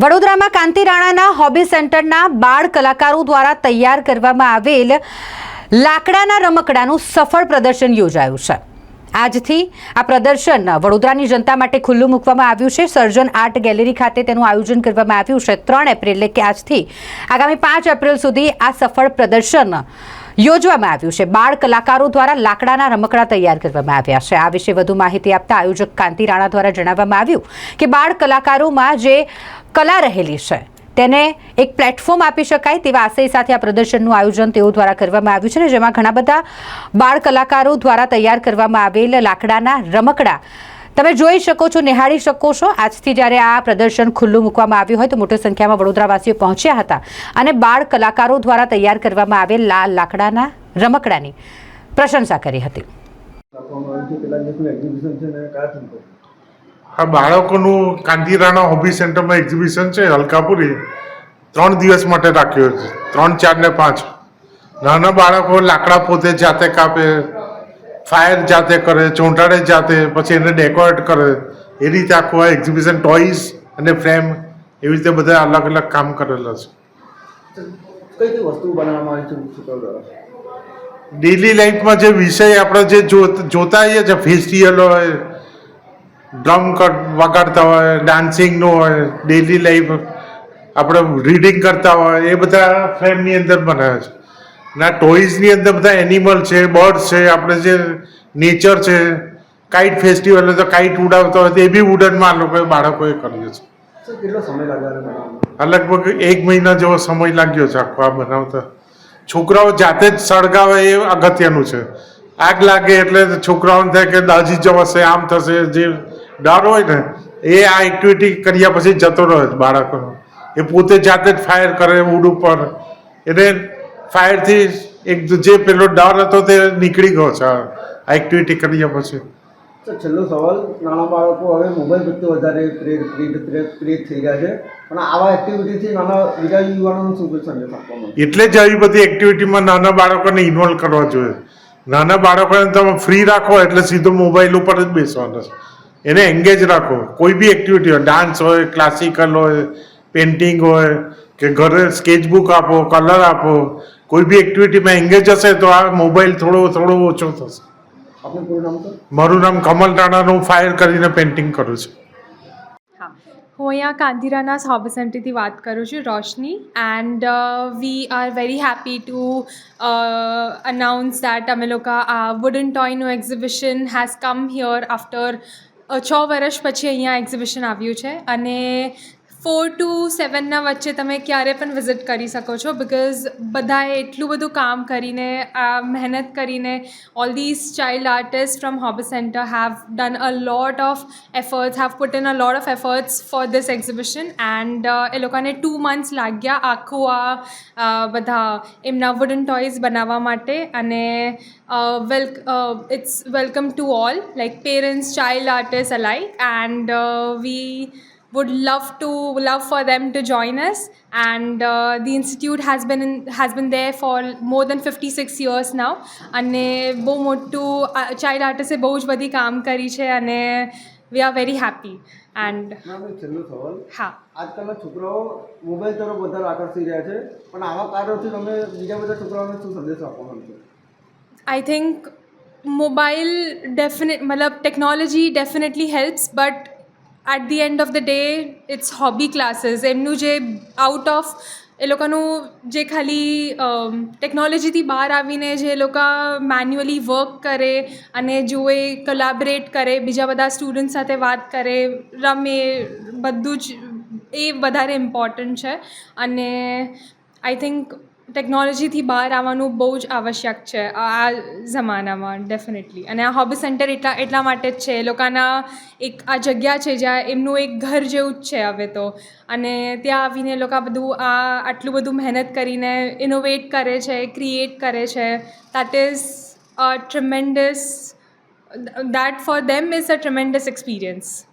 વડોદરામાં કાંતિ રાણાના હોબી સેન્ટરના બાળ કલાકારો દ્વારા તૈયાર કરવામાં આવેલ લાકડાના રમકડાનું સફળ પ્રદર્શન યોજાયું છે. આજથી આ પ્રદર્શન વડોદરાની જનતા માટે ખુલ્લું મૂકવામાં આવ્યું છે. સર્જન આર્ટ ગેલેરી ખાતે તેનું આયોજન કરવામાં આવ્યું છે. ત્રણ એપ્રિલ એટલે કે આજથી આગામી પાંચ એપ્રિલ સુધી આ સફળ પ્રદર્શન યોજવામાં આવ્યું છે. બાળ કલાકારો દ્વારા લાકડાના રમકડા તૈયાર કરવામાં આવ્યા છે. આ વિશે વધુ માહિતી આપતા આયોજક કાંતિ રાણા દ્વારા જણાવવામાં આવ્યું કે બાળ કલાકારોમાં જે કલા રહેલી છે, તેને એક પ્લેટફોર્મ આપી શકાય તેવા આશય સાથે આ પ્રદર્શનનું આયોજન તેઓ દ્વારા કરવામાં આવ્યું છે જેમાં ઘણા બધા બાળ કલાકારો દ્વારા તૈયાર કરવામાં આવેલ લાકડાના રમકડા તમે જોઈ શકો છો, નિહાળી શકો છો. આજથી જ્યારે આ પ્રદર્શન ખુલ્લું મૂકવામાં આવ્યું હોય તો મોટી સંખ્યામાં વડોદરાવાસીઓ પહોંચ્યા હતા અને બાળ કલાકારો દ્વારા તૈયાર કરવામાં આવેલ લાલ લાકડાના રમકડાની પ્રશંસા કરી હતી. આ બાળકોનું કાંતિરાણા હોબી સેન્ટરમાં એક્ઝિબિશન છે, અલકાપુરી. ત્રણ દિવસ માટે રાખ્યો છે. ત્રણ, ચાર ને પાંચ. નાના બાળકો લાકડા પોતે જાતે કાપે ફાયર જાતે કરે ચોંટાડે જાતે પછી એને ડેકોરેટ કરે. એ રીતે આખું આ એક્ઝિબિશન ટોયઝ અને ફ્રેમ એવી રીતે બધા અલગ અલગ કામ કરેલા છે. કઈ કઈ વસ્તુ બનાવવામાં આવી છે ડેલી લાઈફમાં જે વિષય આપણે જે જો- જોતા હોઈએ છીએ ફેસ્ટિવલ હોય ડ્રમ વગાડતા હોય ડાન્સિંગનું હોય ડેલી લાઈફ આપણે રીડિંગ કરતા હોય એ બધા ફ્રેમની અંદર બનાવે છે. ના ટોયઝની અંદર બધા એનિમલ છે બર્ડ છે આપણે જે નેચર છે કાઇટ ફેસ્ટિવલ તો કાઇટ ઉડાવતા હોય તો એ બી ઉડનમાં લોકોએ બાળકોએ કર્યું છે. કેટલો સમય લાગ્યો લગભગ એક મહિના જેવો સમય લાગ્યો છે આખો આ બનાવતા. છોકરાઓ જાતે જ સળગાવે એ અગત્યનું છે. આગ લાગે એટલે છોકરાઓને થાય કે દાજી જવાશે આમ થશે જે ડર હોય ને એ આ એક્ટિવિટી કર્યા પછી જતો રહે બાળકોનો. એ પોતે જાતે જ ફાયર કરે ઉડ ઉપર. એને ફાયરથી એક જે પેલો ડર હતો તે નીકળી ગયો છે. આ એક્ટિવિટી કર્યા પછી છેલ્લો સવાલ નાના બાળકો હવે મોબાઈલ પ્રત્યે વધારે પ્રેરિત પ્રેર પ્રેર થઈ ગયા છે. પણ આવા એક્ટિવિટીથી નાના બીજા યુવાનોનું શું સંદેશ એટલે જ આવી બધી એક્ટિવિટીમાં નાના બાળકોને ઇન્વોલ્વ કરવા જોઈએ. નાના બાળકોને તમે ફ્રી રાખો એટલે સીધો મોબાઈલ ઉપર જ બેસવાનો છે. એને એન્ગેજ રાખો. કોઈ બી એક્ટિવિટી હોય ડાન્સ હોય ક્લાસિકલ હોય પેઇન્ટિંગ હોય કે ઘરે સ્કેચબુક આપો કલર આપો કોઈ બી એક્ટિવિટીમાં એન્ગેજ હશે તો આ મોબાઈલ થોડો થોડો ઓછો થશે. આપનું પૂરું નામ સર? મારું નામ કમલ રાણાનું ફાયર કરીને પેઇન્ટિંગ કરું છું. હા. હું અહીંયા કાંધીરાના હોબ સેન્ટરથી વાત કરું છું Roshni. And we are very happy to announce that અમે લોકો આ wooden ટોયનું exhibition has come here after છ વર્ષ પછી અહીંયા એક્ઝિબિશન આવ્યું છે. અને ફોર ટુ સેવનના વચ્ચે તમે ક્યારે પણ વિઝિટ કરી શકો છો બિકોઝ બધાએ એટલું બધું કામ કરીને, આ મહેનત કરીને all these child artist from hobby centre have done a lot of efforts have put in a lot of efforts for this exhibition and એ લોકોને ટુ મંથ્સ લાગ્યા આખું આ બધા એમના વુડન ટોયઝ બનાવવા માટે અને well it's welcome to all like parents child artist alike and we would love to love for them to join us. And uh, the institute has been in, has been there for more than 56 years now. અને બહુ મોટું child આર્ટિસ્ટે બહુ જ બધી કામ કરી છે અને we are very happy and હા. આજકાલના છોકરાઓ મોબાઈલ તરફ વધારે આકર્ષી રહ્યા છે પણ આવા કાર્યોથી તમે બીજા બધા છોકરાઓને શું સંદેશ આપવા માંગશો? આઈ થિંક મોબાઈલ ડેફિનેટ મતલબ technology definitely helps but at the end of the day it's hobby classes એમનું જે આઉટ ઓફ એ લોકોનું જે ખાલી ટેકનોલોજીથી બહાર આવીને જે લોકો મેન્યુઅલી વર્ક કરે અને જો એ કોલાબરેટ કરે, બીજા બધા સ્ટુડન્ટ સાથે વાત કરે, રમે, બધું જ એ વધારે ઇમ્પોર્ટન્ટ છે. અને આઈ થિંક ટેકનોલોજીથી બહાર આવવાનું બહુ જ આવશ્યક છે આ જમાનામાં ડેફિનેટલી અને આ હોબી સેન્ટર એટલા એટલા માટે જ છે. એ લોકોના એક, આ જગ્યા છે જ્યાં એમનું એક ઘર જેવું જ છે હવે તો. અને ત્યાં આવીને લોકો બધું, આ આટલું બધું મહેનત કરીને ઇનોવેટ કરે છે ક્રિએટ કરે છે. That is a tremendous that for them is a tremendous experience